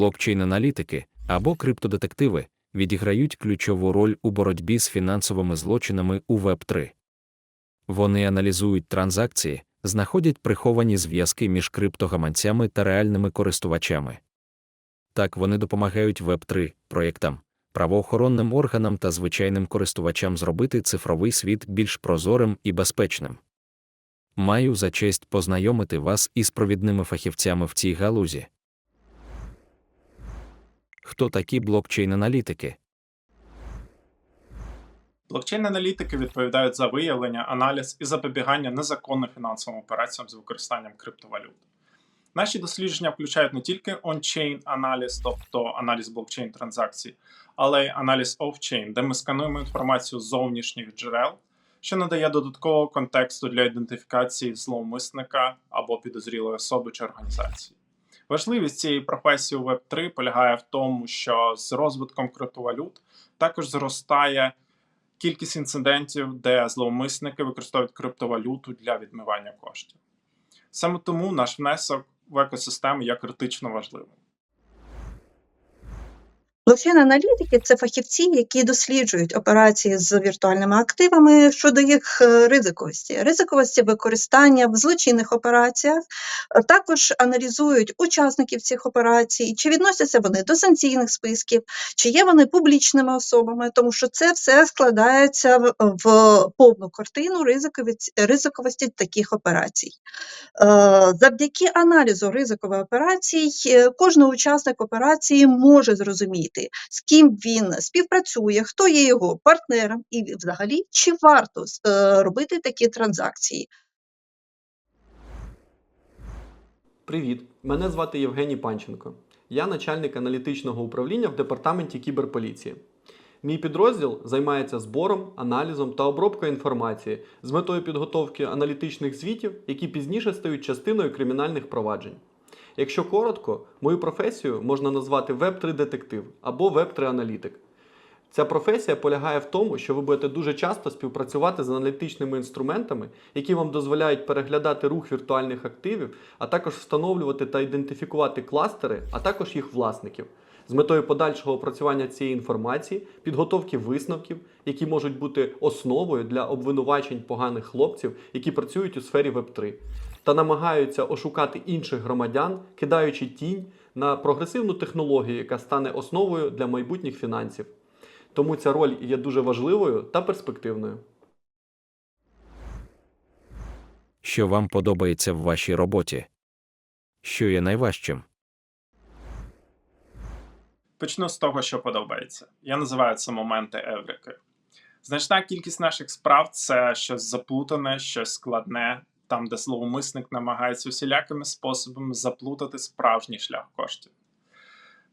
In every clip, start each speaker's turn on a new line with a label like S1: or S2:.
S1: Блокчейн-аналітики або криптодетективи відіграють ключову роль у боротьбі з фінансовими злочинами у Web3. Вони аналізують транзакції, знаходять приховані зв'язки між криптогаманцями та реальними користувачами. Так вони допомагають Web3 проєктам, правоохоронним органам та звичайним користувачам зробити цифровий світ більш прозорим і безпечним. Маю за честь познайомити вас із провідними фахівцями в цій галузі. Хто такі блокчейн-аналітики?
S2: Блокчейн-аналітики відповідають за виявлення, аналіз і запобігання незаконним фінансовим операціям з використанням криптовалют. Наші дослідження включають не тільки on-chain аналіз, тобто аналіз блокчейн транзакцій, але й аналіз off-chain, де ми скануємо інформацію з зовнішніх джерел, що надає додаткового контексту для ідентифікації зловмисника або підозрілої особи чи організації. Важливість цієї професії у Web3 полягає в тому, що з розвитком криптовалют також зростає кількість інцидентів, де зловмисники використовують криптовалюту для відмивання коштів. Саме тому наш внесок в екосистему є критично важливим.
S3: Блокчейн-аналітики це фахівці, які досліджують операції з віртуальними активами щодо їх е, ризиковості, ризиковості використання в злочинних операціях, також аналізують учасників цих операцій, чи відносяться вони до санкційних списків, чи є вони публічними особами, тому що це все складається в, в повну картину ризиковості, таких операцій. Е, Завдяки аналізу ризикових операцій, е, кожен учасник операції може зрозуміти, з ким він співпрацює, хто є його партнером, і взагалі чи варто е, робити такі транзакції.
S4: Привіт, мене звати Євгеній Панченко. Я начальник аналітичного управління в департаменті кіберполіції. Мій підрозділ займається збором, аналізом та обробкою інформації з метою підготовки аналітичних звітів, які пізніше стають частиною кримінальних проваджень. Якщо коротко, мою професію можна назвати Web3 детектив або Web3 аналітик. Ця професія полягає в тому, що ви будете дуже часто співпрацювати з аналітичними інструментами, які вам дозволяють переглядати рух віртуальних активів, а також встановлювати та ідентифікувати кластери, а також їх власників, з метою подальшого опрацювання цієї інформації, підготовки висновків, які можуть бути основою для обвинувачень поганих хлопців, які працюють у сфері Web3, та намагаються ошукати інших громадян, кидаючи тінь на прогресивну технологію, яка стане основою для майбутніх фінансів. Тому ця роль є дуже важливою та перспективною.
S1: Що вам подобається в вашій роботі? Що є найважчим?
S2: Почну з того, що подобається. Я називаю це моменти еврики. Значна кількість наших справ це щось заплутане, щось складне, там, де зловмисник намагається усілякими способами заплутати справжній шлях коштів.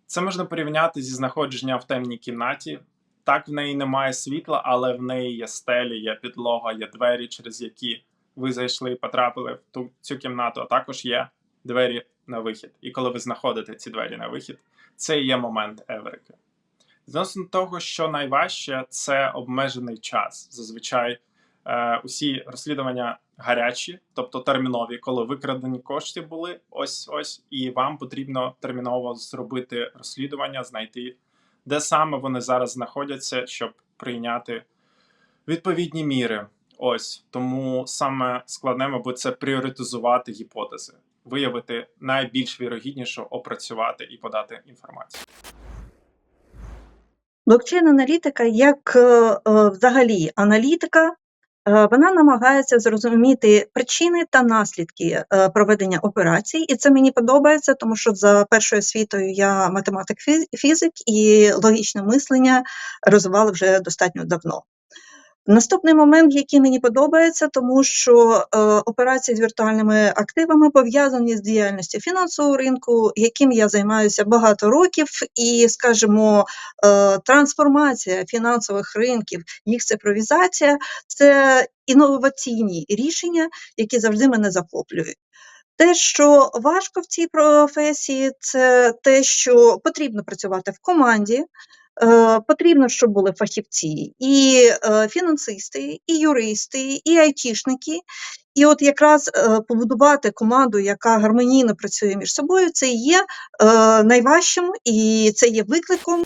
S2: Це можна порівняти зі знаходженням в темній кімнаті. Так, в неї немає світла, але в неї є стелі, є підлога, є двері, через які ви зайшли і потрапили в ту, цю кімнату, а також є двері на вихід. І коли ви знаходите ці двері на вихід, це і є момент Еврики. Відносно того, що найважче, це обмежений час. Зазвичай е, усі розслідування гарячі, тобто термінові, коли викрадені кошти були ось ось, і вам потрібно терміново зробити розслідування, знайти, де саме вони зараз знаходяться, щоб прийняти відповідні міри. Ось тому саме складне, мабуть, це пріоритизувати гіпотези, виявити найбільш вірогідніше, опрацювати і подати інформацію.
S3: Блокчейн-аналітика, як е, е, взагалі аналітика, вона намагається зрозуміти причини та наслідки е, проведення операцій, і це мені подобається, тому що за першою освітою я математик фі- фізик і логічне мислення розвивала вже достатньо давно. Наступний момент, який мені подобається, тому що е, операції з віртуальними активами пов'язані з діяльністю фінансового ринку, яким я займаюся багато років, і, скажімо, е, трансформація фінансових ринків, їх цифровізація це інноваційні рішення, які завжди мене захоплюють. Те, що важко в цій професії, це те, що потрібно працювати в команді. Е, Потрібно, щоб були фахівці, і е, фінансисти, і юристи, і айтішники. І от якраз е, побудувати команду, яка гармонійно працює між собою, це є найважчим і це є викликом.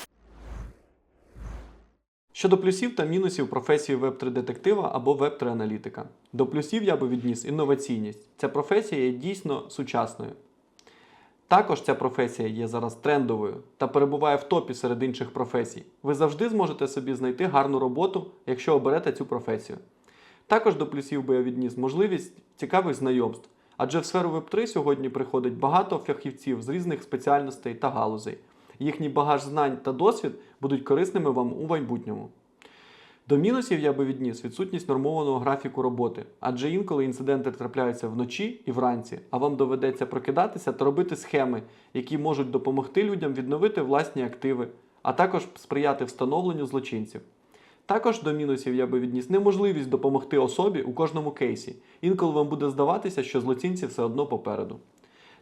S4: Щодо плюсів та мінусів професії веб-3-детектива або веб-3-аналітика. До плюсів я би відніс інноваційність. Ця професія є дійсно сучасною. Також ця професія є зараз трендовою та перебуває в топі серед інших професій. Ви завжди зможете собі знайти гарну роботу, якщо оберете цю професію. Також до плюсів би я відніс можливість цікавих знайомств, адже в сферу Web3 сьогодні приходить багато фахівців з різних спеціальностей та галузей. Їхній багаж знань та досвід будуть корисними вам у майбутньому. До мінусів я би відніс відсутність нормованого графіку роботи, адже інколи інциденти трапляються вночі і вранці, а вам доведеться прокидатися та робити схеми, які можуть допомогти людям відновити власні активи, а також сприяти встановленню злочинців. Також до мінусів я би відніс неможливість допомогти особі у кожному кейсі. Інколи вам буде здаватися, що злочинці все одно попереду.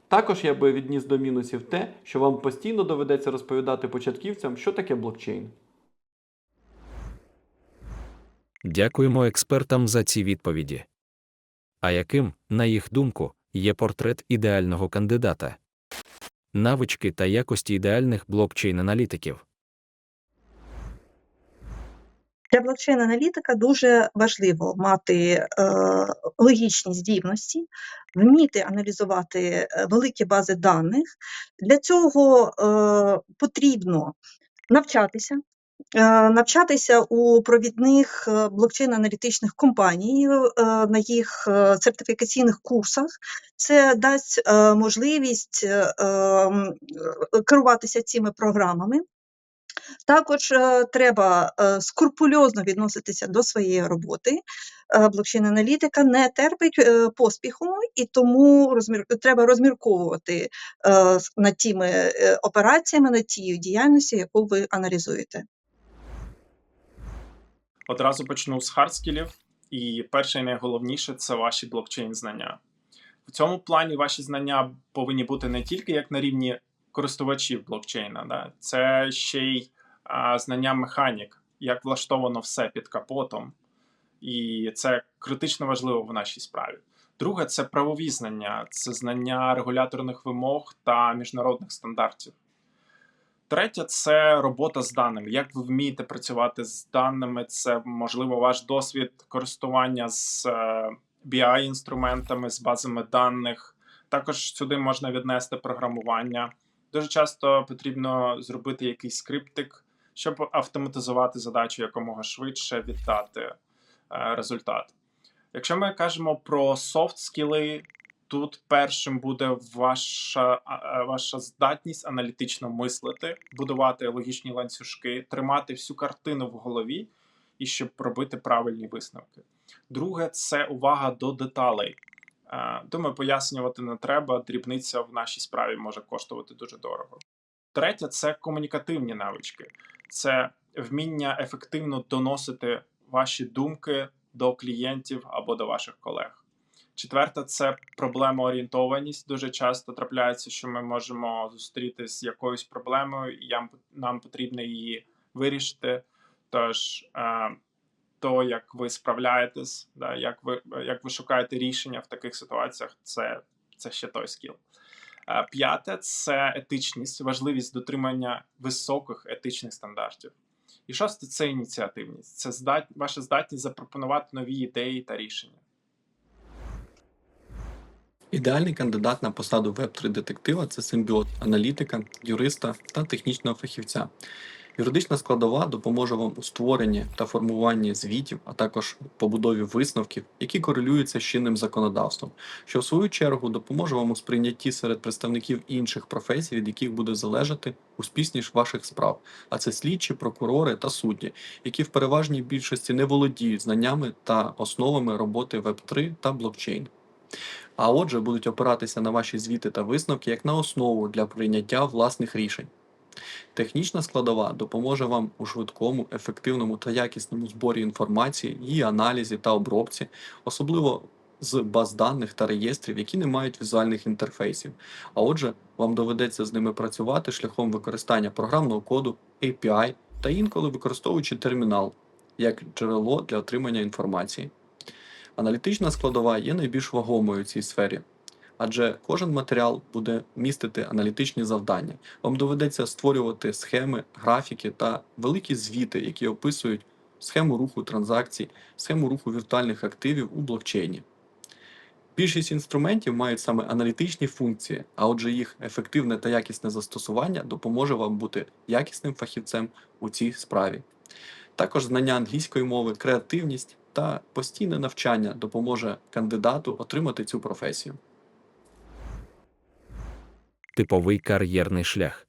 S4: Також я би відніс до мінусів те, що вам постійно доведеться розповідати початківцям, що таке блокчейн.
S1: Дякуємо експертам за ці відповіді. А яким, на їх думку, є портрет ідеального кандидата? Навички та якості ідеальних блокчейн-аналітиків.
S3: Для блокчейн-аналітика дуже важливо мати е, логічні здібності, вміти аналізувати е, великі бази даних. Для цього е, потрібно навчатися. Е, Навчатися у провідних е, блокчейн-аналітичних компаній е, на їх сертифікаційних курсах. Це дасть можливість ем, керуватися цими програмами. Також треба скрупульозно відноситися до своєї роботи. Блокчейн-аналітика не терпить поспіху, і тому розмір... треба розмірковувати над тими операціями, над тією діяльністю, яку ви аналізуєте.
S2: Одразу почну з хардскілів. І перше і найголовніше це ваші блокчейн-знання. В цьому плані ваші знання повинні бути не тільки як на рівні користувачів блокчейна, да? це ще й а, знання механік, як влаштовано все під капотом. І це критично важливо в нашій справі. Друге, це правові знання, це знання регуляторних вимог та міжнародних стандартів. Третє це робота з даними. Як ви вмієте працювати з даними? Це можливо ваш досвід користування з е, BI-інструментами, з базами даних. Також сюди можна віднести програмування. Дуже часто потрібно зробити якийсь скриптик, щоб автоматизувати задачу якомога швидше віддати е, результат. Якщо ми кажемо про софт скіли, тут першим буде ваша, ваша здатність аналітично мислити, будувати логічні ланцюжки, тримати всю картину в голові і щоб робити правильні висновки. Друге це увага до деталей. Думаю, пояснювати не треба. Дрібниця в нашій справі може коштувати дуже дорого. Третє це комунікативні навички, це вміння ефективно доносити ваші думки до клієнтів або до ваших колег. Четверте це проблемоорієнтованість. Дуже часто трапляється, що ми можемо зустрітися з якоюсь проблемою, і нам потрібно її вирішити. Тож, е, то, як ви справляєтесь, да, як ви, як ви шукаєте рішення в таких ситуаціях, це, це ще той скіл. Е, П'яте це етичність, важливість дотримання високих етичних стандартів. І шосте це ініціативність. Це здат... ваша здатність запропонувати нові ідеї та рішення.
S4: Ідеальний кандидат на посаду веб-3 детектива це симбіот аналітика, юриста та технічного фахівця. Юридична складова допоможе вам у створенні та формуванні звітів, а також побудові висновків, які корелюються з чинним законодавством, що в свою чергу допоможе вам у сприйнятті серед представників інших професій, від яких буде залежати успішність ваших справ. А це слідчі, прокурори та судді, які в переважній більшості не володіють знаннями та основами роботи Web3 та блокчейн. А отже, будуть опиратися на ваші звіти та висновки як на основу для прийняття власних рішень. Технічна складова допоможе вам у швидкому, ефективному та якісному зборі інформації, її аналізі та обробці, особливо з баз даних та реєстрів, які не мають візуальних інтерфейсів. А отже, вам доведеться з ними працювати шляхом використання програмного коду, API та інколи використовуючи термінал як джерело для отримання інформації.
S5: Аналітична складова є найбільш вагомою у цій сфері, адже кожен матеріал буде містити аналітичні завдання. Вам доведеться створювати схеми, графіки та великі звіти, які описують схему руху транзакцій, схему руху віртуальних активів у блокчейні. Більшість інструментів мають саме аналітичні функції, а отже, їх ефективне та якісне застосування допоможе вам бути якісним фахівцем у цій справі. Також знання англійської мови, креативність та постійне навчання допоможе кандидату отримати цю професію.
S1: Типовий кар'єрний шлях.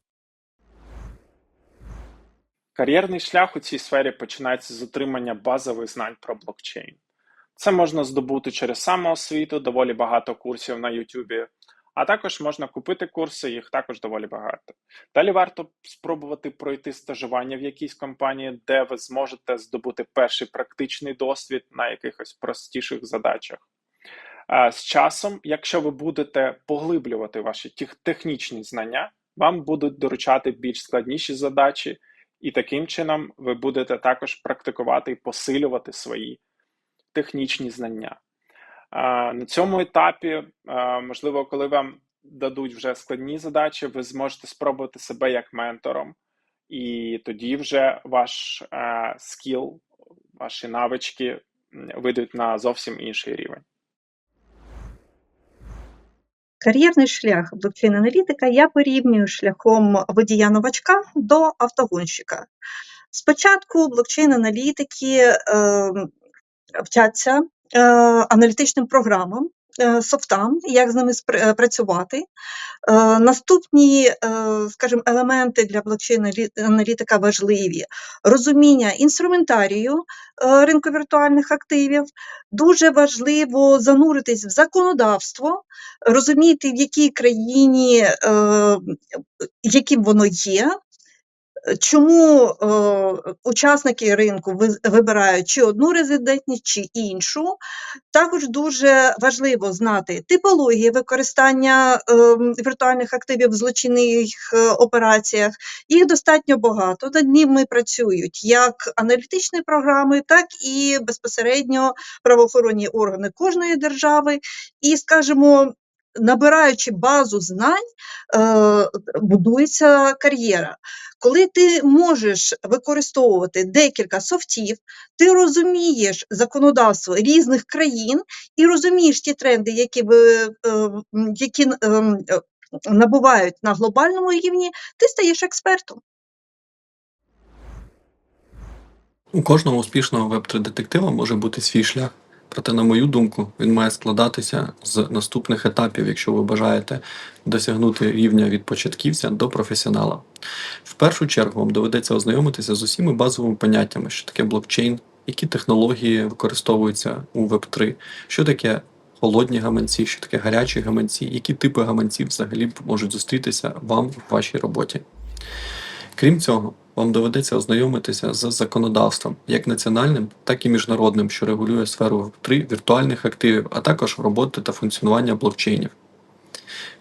S2: Кар'єрний шлях у цій сфері починається з отримання базових знань про блокчейн. Це можна здобути через самоосвіту, доволі багато курсів на YouTube, а також можна купити курси, їх також доволі багато. Далі варто спробувати пройти стажування в якійсь компанії, де ви зможете здобути перший практичний досвід на якихось простіших задачах. З часом, якщо ви будете поглиблювати ваші технічні знання, вам будуть доручати більш складніші задачі, і таким чином ви будете також практикувати і посилювати свої технічні знання. На цьому етапі, можливо, коли вам дадуть вже складні задачі, ви зможете спробувати себе як ментором, і тоді вже ваш скіл, ваші навички вийдуть на зовсім інший рівень.
S3: Кар'єрний шлях блокчейн-аналітика я порівнюю шляхом водія-новачка до автогонщика. Спочатку блокчейн-аналітики е, вчаться аналітичним програмам, е, софтам, як з ними е, працювати. Е, Наступні, е, скажімо, елементи для блокчейн-аналітика важливі: розуміння інструментарію е, ринку віртуальних активів. Дуже важливо зануритись в законодавство, розуміти, в якій країні, е, яким воно є. Чому е, учасники ринку ви- вибирають чи одну резидентність, чи іншу? Також дуже важливо знати типології використання е, віртуальних активів в злочинних е, операціях. Їх достатньо багато. Над ними працюють як аналітичні програми, так і безпосередньо правоохоронні органи кожної держави. І, скажімо, набираючи базу знань, е, будується кар'єра. Коли ти можеш використовувати декілька софтів, ти розумієш законодавство різних країн і розумієш ті тренди, які, е, які ем, е, набувають на глобальному рівні, ти стаєш експертом.
S5: У кожного успішного веб-3 може бути свій шлях. Проте, на мою думку, він має складатися з наступних етапів, якщо ви бажаєте досягнути рівня від початківця до професіонала. В першу чергу вам доведеться ознайомитися з усіма базовими поняттями, що таке блокчейн, які технології використовуються у Web3, що таке холодні гаманці, що таке гарячі гаманці, які типи гаманців взагалі можуть зустрітися вам в вашій роботі. Крім цього, вам доведеться ознайомитися з законодавством, як національним, так і міжнародним, що регулює сферу Web3 віртуальних активів, а також роботи та функціонування блокчейнів.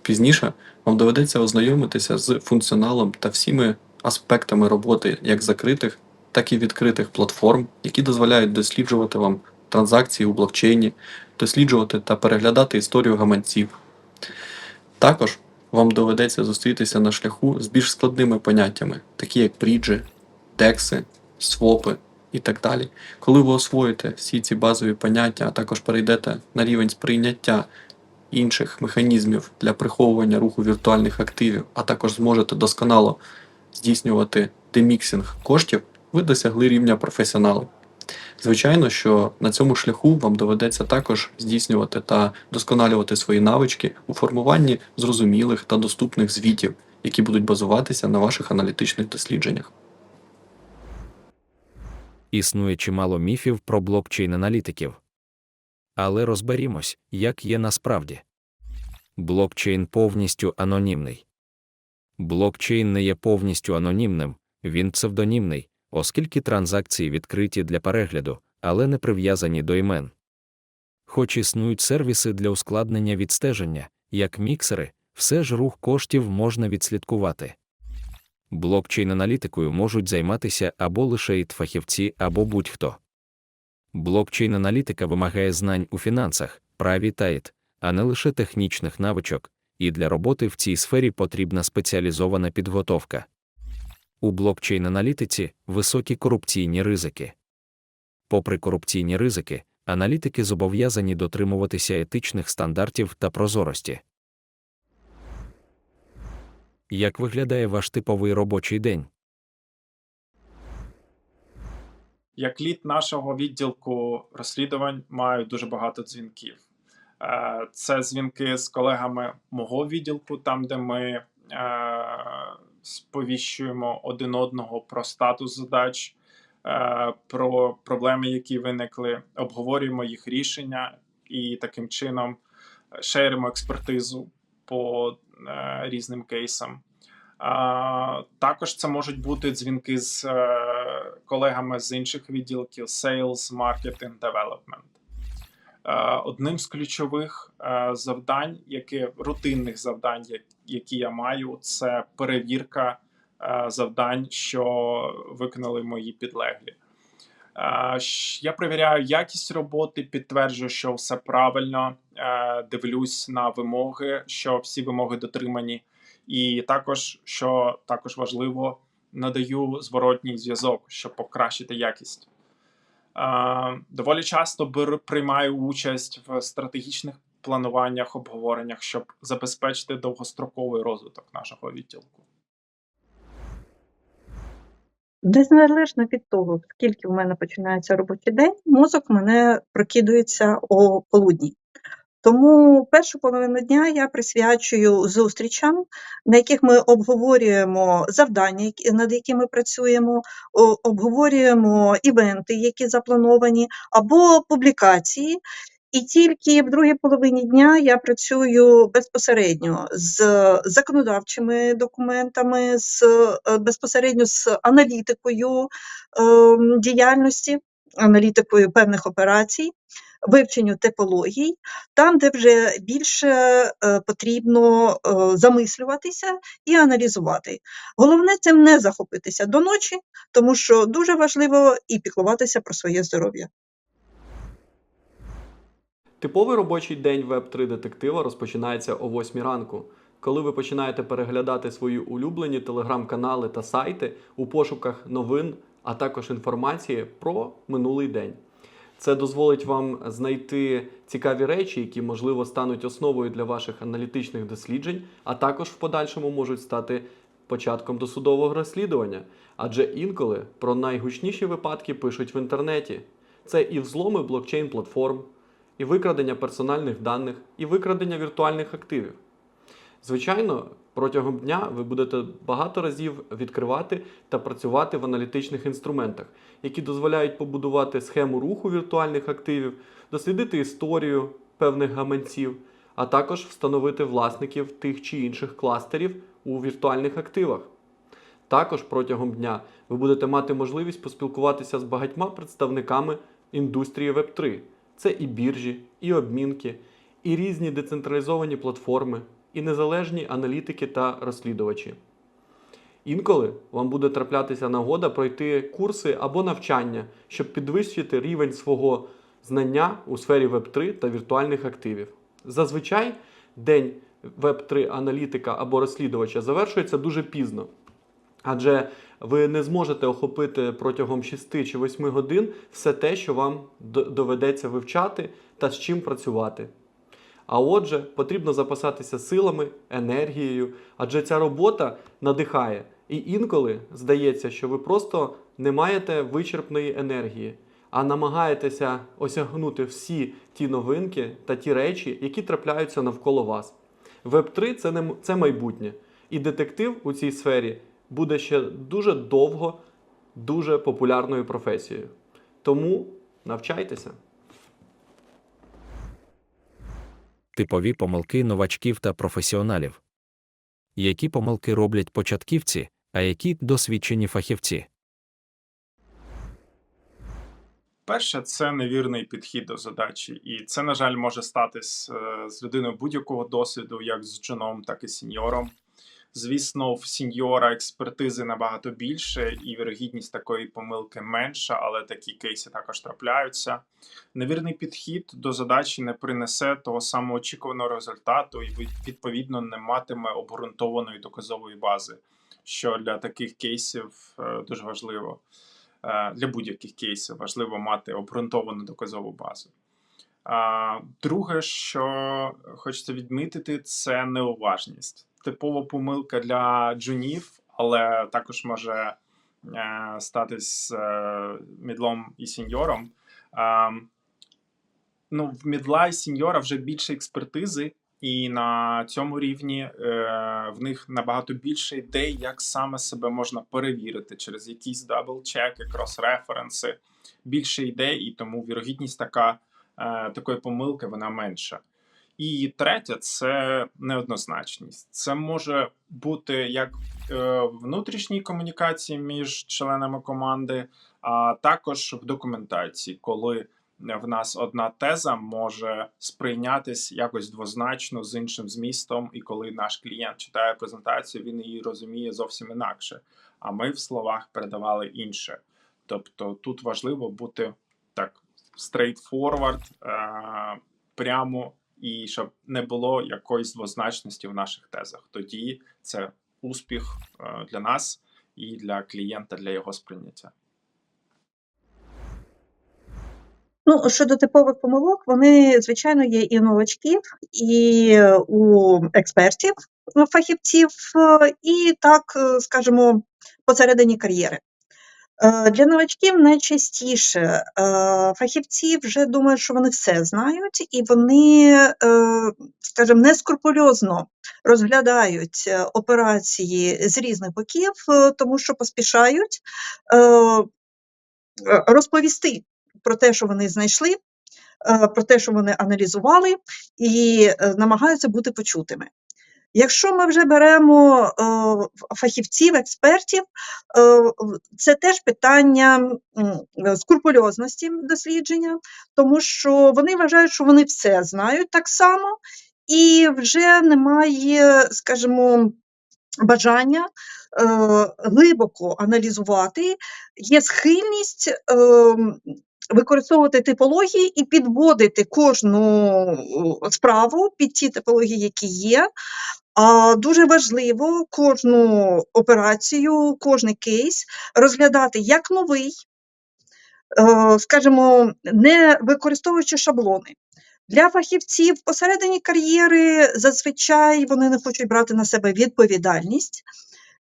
S5: Пізніше вам доведеться ознайомитися з функціоналом та всіми аспектами роботи як закритих, так і відкритих платформ, які дозволяють досліджувати вам транзакції у блокчейні, досліджувати та переглядати історію гаманців. Також вам доведеться зустрітися на шляху з більш складними поняттями, такі як бріджі, декси, свопи і так далі. Коли ви освоїте всі ці базові поняття, а також перейдете на рівень сприйняття інших механізмів для приховування руху віртуальних активів, а також зможете досконало здійснювати деміксинг коштів, ви досягли рівня професіоналу. Звичайно, що на цьому шляху вам доведеться також здійснювати та досконалювати свої навички у формуванні зрозумілих та доступних звітів, які будуть базуватися на ваших аналітичних дослідженнях.
S1: Існує чимало міфів про блокчейн-аналітиків. Але розберімось, як є насправді. Блокчейн повністю анонімний. Блокчейн не є повністю анонімним, він псевдонімний, оскільки транзакції відкриті для перегляду, але не прив'язані до імен. Хоч існують сервіси для ускладнення відстеження, як міксери, все ж рух коштів можна відслідкувати. Блокчейн-аналітикою можуть займатися або лише ІТ-фахівці, або будь-хто. Блокчейн-аналітика вимагає знань у фінансах, праві та ІТ, а не лише технічних навичок, і для роботи в цій сфері потрібна спеціалізована підготовка. У блокчейн-аналітиці високі корупційні ризики. Попри корупційні ризики, аналітики зобов'язані дотримуватися етичних стандартів та прозорості. Як виглядає ваш типовий робочий день?
S2: Як лід нашого відділку розслідувань маю дуже багато дзвінків. Е, Це дзвінки з колегами мого відділку, там, де ми сповіщуємо один одного про статус задач, е, про проблеми, які виникли, обговорюємо їх рішення і таким чином шеримо експертизу по е, різним кейсам. Також це можуть бути дзвінки з е, колегами з інших відділків Sales, Marketing, Development. Е, одним з ключових е, завдань, яке рутинних завдань, які я маю, це перевірка е, завдань, що виконали мої підлеглі. Я перевіряю якість роботи, підтверджую, що все правильно, дивлюсь на вимоги, що всі вимоги дотримані. І також, що також важливо, надаю зворотній зв'язок, щоб покращити якість. Доволі часто приймаю участь в стратегічних плануваннях, обговореннях, щоб забезпечити довгостроковий розвиток нашого відділку.
S3: Незалежно від того, скільки в мене починається робочий день, мозок мене прокидується о полудні. Тому першу половину дня я присвячую зустрічам, на яких ми обговорюємо завдання, над якими працюємо, обговорюємо івенти, які заплановані, або публікації. І тільки в другій половині дня я працюю безпосередньо з законодавчими документами, з е, безпосередньо з аналітикою ем, діяльності, аналітикою певних операцій, вивченню типологій, там, де вже більше е, потрібно е, замислюватися і аналізувати. Головне цим не захопитися до ночі, тому що дуже важливо і піклуватися про своє здоров'я.
S4: Типовий робочий день Web3 детектива розпочинається о 8 ранку, коли ви починаєте переглядати свої улюблені телеграм-канали та сайти у пошуках новин, а також інформації про минулий день. Це дозволить вам знайти цікаві речі, які, можливо, стануть основою для ваших аналітичних досліджень, а також в подальшому можуть стати початком досудового розслідування. Адже інколи про найгучніші випадки пишуть в інтернеті. Це і взломи блокчейн-платформ, і викрадення персональних даних, і викрадення віртуальних активів. Звичайно, протягом дня ви будете багато разів відкривати та працювати в аналітичних інструментах, які дозволяють побудувати схему руху віртуальних активів, дослідити історію певних гаманців, а також встановити власників тих чи інших кластерів у віртуальних активах. Також протягом дня ви будете мати можливість поспілкуватися з багатьма представниками індустрії Web3. Це і біржі, і обмінки, і різні децентралізовані платформи, і незалежні аналітики та розслідувачі. Інколи вам буде траплятися нагода пройти курси або навчання, щоб підвищити рівень свого знання у сфері Web3 та віртуальних активів. Зазвичай день Web3 аналітика або розслідувача завершується дуже пізно. Адже ви не зможете охопити протягом 6 чи 8 годин все те, що вам доведеться вивчати та з чим працювати. А отже, потрібно запасатися силами, енергією, адже ця робота надихає. І інколи здається, що ви просто не маєте вичерпної енергії, а намагаєтеся осягнути всі ті новинки та ті речі, які трапляються навколо вас. Веб3 це, не, це майбутнє. І детектив у цій сфері буде ще дуже довго дуже популярною професією. Тому навчайтеся.
S1: Типові помилки новачків та професіоналів. Які помилки роблять початківці, а які досвідчені фахівці?
S2: Перше, це невірний підхід до задачі, і це, на жаль, може статись е, з людиною будь-якого досвіду, як з джуном, так і сеньором. Звісно, в сіньора експертизи набагато більше, і вірогідність такої помилки менша, але такі кейси також трапляються. Невірний підхід до задачі не принесе того самого очікуваного результату і відповідно не матиме обґрунтованої доказової бази, що для таких кейсів е, дуже важливо. Е, Для будь-яких кейсів важливо мати обґрунтовану доказову базу. Друге, що хочеться відмітити, це неуважність. Типова помилка для джунів, але також може е, статись е, мідлом і сіньором. Е, ну, в мідла і сіньора вже більше експертизи, і на цьому рівні е, в них набагато більше ідей, як саме себе можна перевірити через якісь дабл-чеки, крос-референси, більше ідей, і тому вірогідність така, е, такої помилки вона менша. І третє це неоднозначність. Це може бути як е, внутрішній комунікації між членами команди, а також в документації, коли в нас одна теза може сприйнятись якось двозначно з іншим змістом, і коли наш клієнт читає презентацію, він її розуміє зовсім інакше. А ми в словах передавали інше. Тобто тут важливо бути так straightforward, е, прямо і щоб не було якоїсь двозначності в наших тезах. Тоді це успіх е, для нас і для клієнта для його сприйняття.
S3: Ну, щодо типових помилок, вони, звичайно, є і у новачків, і у експертів, ну, фахівців, е, і так, е, скажімо, посередині кар'єри. Е, Для новачків найчастіше е, фахівці вже думають, що вони все знають, і вони, е, скажімо, нескрупульозно розглядають операції з різних боків, тому що поспішають розповісти про те, що вони знайшли, про те, що вони аналізували, і намагаються бути почутими. Якщо ми вже беремо е, фахівців, експертів, е, це теж питання е, скрупульозності дослідження, тому що вони вважають, що вони все знають так само, і вже немає, скажімо, бажання глибоко аналізувати, є схильність використовувати типології і підводити кожну е, справу під ті типології, які є. А дуже важливо кожну операцію, кожний кейс розглядати як новий, е, скажімо, не використовуючи шаблони. Для фахівців посередині кар'єри зазвичай вони не хочуть брати на себе відповідальність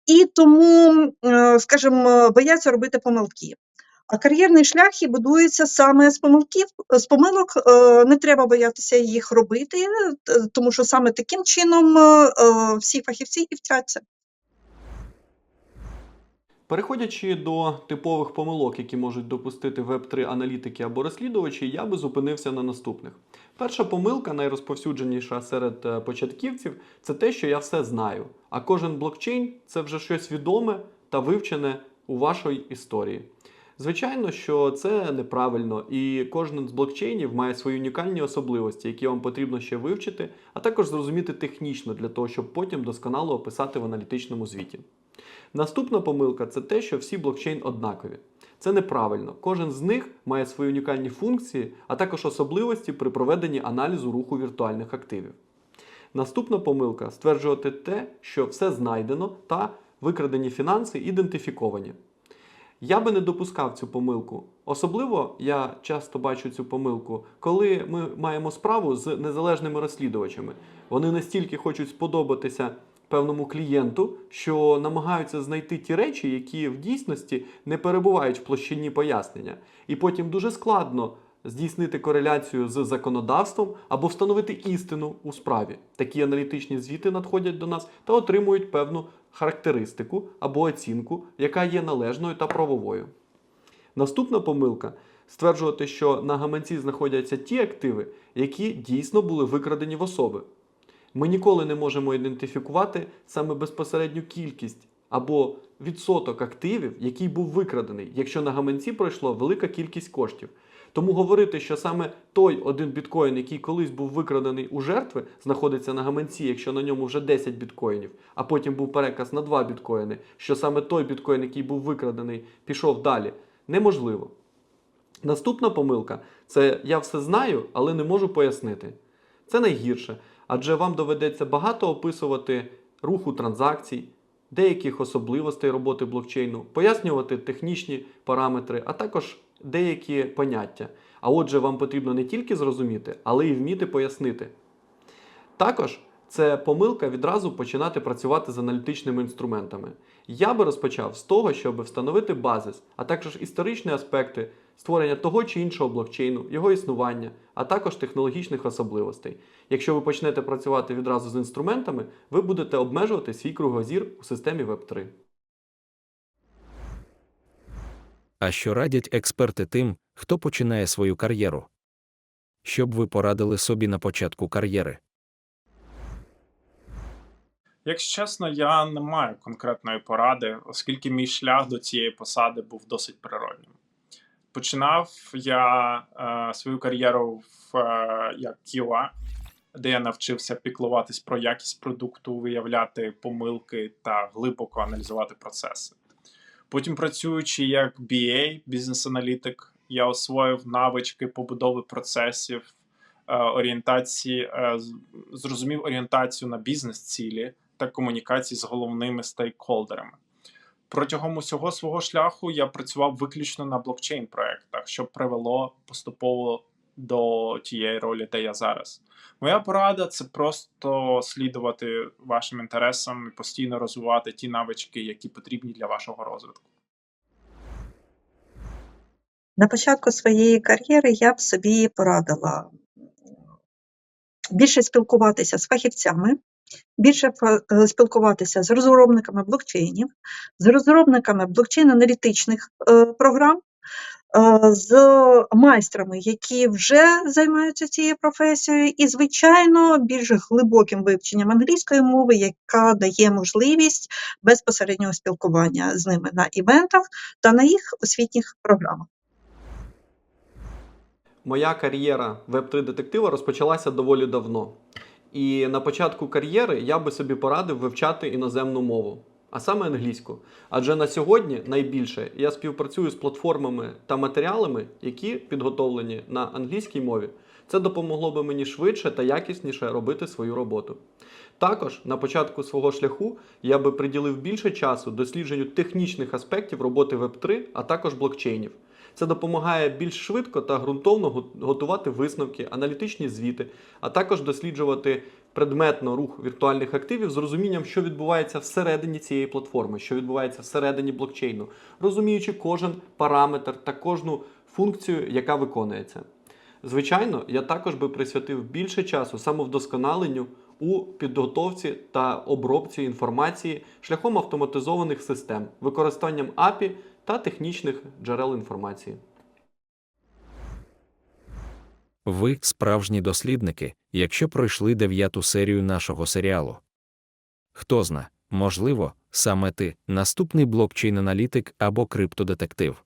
S3: і тому, е, скажімо, бояться робити помилки. А кар'єрний шлях і будується саме з помилків, з помилок. е, Не треба боятися їх робити, е, тому що саме таким чином е, всі фахівці і вчаться.
S4: Переходячи до типових помилок, які можуть допустити веб-3 аналітики або розслідувачі, я би зупинився на наступних. Перша помилка, найрозповсюдженіша серед початківців, це те, що я все знаю. А кожен блокчейн це вже щось відоме та вивчене у вашій історії. Звичайно, що це неправильно, і кожен з блокчейнів має свої унікальні особливості, які вам потрібно ще вивчити, а також зрозуміти технічно для того, щоб потім досконало описати в аналітичному звіті. Наступна помилка це те, що всі блокчейн однакові. Це неправильно. Кожен з них має свої унікальні функції, а також особливості при проведенні аналізу руху віртуальних активів. Наступна помилка стверджувати те, що все знайдено та викрадені фінанси ідентифіковані. Я би не допускав цю помилку. Особливо я часто бачу цю помилку, коли ми маємо справу з незалежними розслідувачами. Вони настільки хочуть сподобатися певному клієнту, що намагаються знайти ті речі, які в дійсності не перебувають в площині пояснення. І потім дуже складно здійснити кореляцію з законодавством або встановити істину у справі. Такі аналітичні звіти надходять до нас та отримують певну характеристику або оцінку, яка є належною та правовою. Наступна помилка стверджувати, що на гаманці знаходяться ті активи, які дійсно були викрадені в особи. Ми ніколи не можемо ідентифікувати саме безпосередню кількість або відсоток активів, який був викрадений, якщо на гаманці пройшло велика кількість коштів. Тому говорити, що саме той один біткоін, який колись був викрадений у жертви, знаходиться на гаманці, якщо на ньому вже 10 біткоїнів, а потім був переказ на 2 біткоїни, що саме той біткоін, який був викрадений, пішов далі, неможливо. Наступна помилка це я все знаю, але не можу пояснити. Це найгірше, адже вам доведеться багато описувати руху транзакцій, деяких особливостей роботи блокчейну, пояснювати технічні параметри, а також деякі поняття. А отже, вам потрібно не тільки зрозуміти, але й вміти пояснити. Також це помилка відразу починати працювати з аналітичними інструментами. Я би розпочав з того, щоб встановити базис, а також історичні аспекти створення того чи іншого блокчейну, його існування, а також технологічних особливостей. Якщо ви почнете працювати відразу з інструментами, ви будете обмежувати свій кругозір у системі Web3.
S1: А що радять експерти тим, хто починає свою кар'єру? Що б ви порадили собі на початку кар'єри?
S2: Якщо чесно, я не маю конкретної поради, оскільки мій шлях до цієї посади був досить природнім. Починав я е, свою кар'єру в, е, як QA, де я навчився піклуватись про якість продукту, виявляти помилки та глибоко аналізувати процеси. Потім, працюючи як BA, бізнес-аналітик, я освоїв навички побудови процесів, е, орієнтації, е, зрозумів орієнтацію на бізнес-цілі та комунікації з головними стейкхолдерами. Протягом усього свого шляху я працював виключно на блокчейн-проектах, що привело поступово до тієї ролі, де я зараз. Моя порада це просто слідувати вашим інтересам і постійно розвивати ті навички, які потрібні для вашого розвитку.
S3: На початку своєї кар'єри я б собі порадила більше спілкуватися з фахівцями, більше е, спілкуватися з розробниками блокчейнів, з розробниками блокчейн-аналітичних е, програм, з майстрами, які вже займаються цією професією, і, звичайно, більш глибоким вивченням англійської мови, яка дає можливість безпосереднього спілкування з ними на івентах та на їх освітніх програмах.
S4: Моя кар'єра веб-3 детектива розпочалася доволі давно. І на початку кар'єри я би собі порадив вивчати іноземну мову, а саме англійську. Адже на сьогодні найбільше я співпрацюю з платформами та матеріалами, які підготовлені на англійській мові. Це допомогло би мені швидше та якісніше робити свою роботу. Також на початку свого шляху я би приділив більше часу дослідженню технічних аспектів роботи Web3, а також блокчейнів. Це допомагає більш швидко та ґрунтовно готувати висновки, аналітичні звіти, а також досліджувати предметно рух віртуальних активів з розумінням, що відбувається всередині цієї платформи, що відбувається всередині блокчейну, розуміючи кожен параметр та кожну функцію, яка виконується. Звичайно, я також би присвятив більше часу самовдосконаленню у підготовці та обробці інформації шляхом автоматизованих систем, використанням API та технічних джерел інформації.
S1: Ви справжні дослідники, якщо пройшли дев'яту серію нашого серіалу. Хто зна, можливо, саме ти наступний блокчейн-аналітик або криптодетектив.